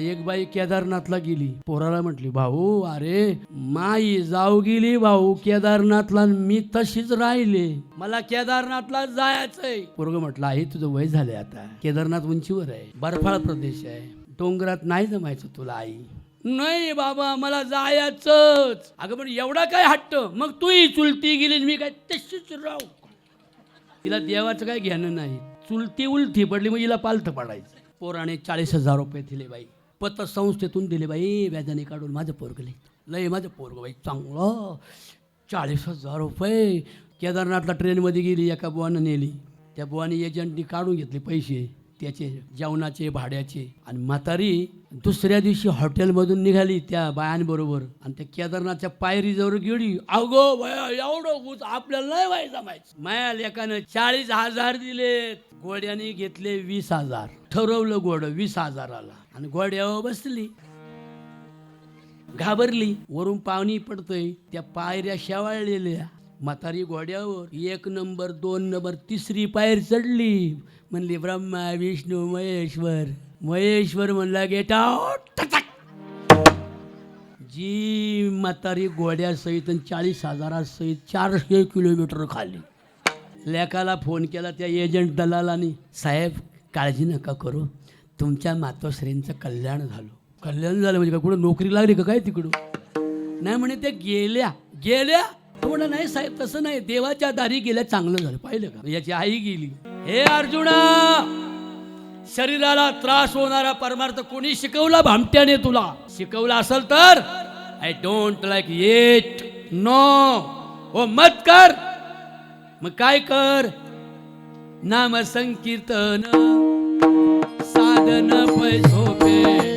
एक बाई केदारनाथला गेली. पोराला म्हटली भाऊ अरे माई जाऊ गेली भाऊ केदारनाथला मी तशीच राहिले. मला केदारनाथला जायचंय. पोरग म्हटलं आई तुझं वय झालंय आता. केदारनाथ उंचीवर आहे. बर्फाळ प्रदेश आहे. डोंगरात नाही जमायचं तुला आई. नाही बाबा मला जायचंच. अगं पण एवढा काय हट्ट? मग तूही चुलती गेली मी काय तशीच राहू. तिला देवाचं काय घेणं नाही. चुलती उलटी पडली मग हिला पालथं पडायचं. पोराने चाळीस हजार रुपये दिले बाई. पतसंस्थेतून दिले बाई व्याजाने काढून माझं पोरग लय लय माझं पोरग बाई चांगलं. चाळीस हजार रुपये. केदारनाथला ट्रेनमध्ये गेली एका बुवानं नेली. त्या बुवाने एजंटनी काढून घेतले पैसे. त्याचे जेवणाचे भाड्याचे. आणि म्हातारी दुसऱ्या दिवशी हॉटेलमधून निघाली त्या बायांबरोबर. आणि त्या केदारनाथच्या पायरीजवळ गेली. अगो भया एवढं ऊस आपल्याला नाही व्हायचा माहिती माया लेखानं चाळीस हजार दिलेत. गोड्याने घेतले वीस हजार. ठरवलं घोडं वीस हजाराला. आणि घोड्यावर बसली. घाबरली. वरून पाणी पडतंय. त्या पायऱ्या शेवाळलेल्या. म्हातारी घोड्यावर एक नंबर दोन नंबर तिसरी पायर चढली. म्हणली ब्रह्मा विष्णू महेश्वर. महेश्वर म्हणला गेट आउट जी म्हातारी घोड्यासहित आणि चाळीस हजारासहित चारशे किलोमीटर खाली. लेकाला फोन केला त्या एजंट दलालाने साहेब काळजी नका करू. तुमच्या मातोश्रींचं कल्याण झालं. कल्याण झालं म्हणजे का कुठं नोकरी लागली का काय तिकडं नाही म्हणे त्या गेल्या. गेल्या? तो नाही साहेब तसं नाही. देवाच्या दारी गेल्या चांगलं झालं. पाहिलं का? याची आई गेली. हे अर्जुना! शरीराला त्रास होणारा परमार्थ कोणी शिकवला भामट्याने तुला? शिकवला असेल तर? I don't like yet no ओ मत कर. मग काय कर? नाम संकीर्तन साधन पैसोपे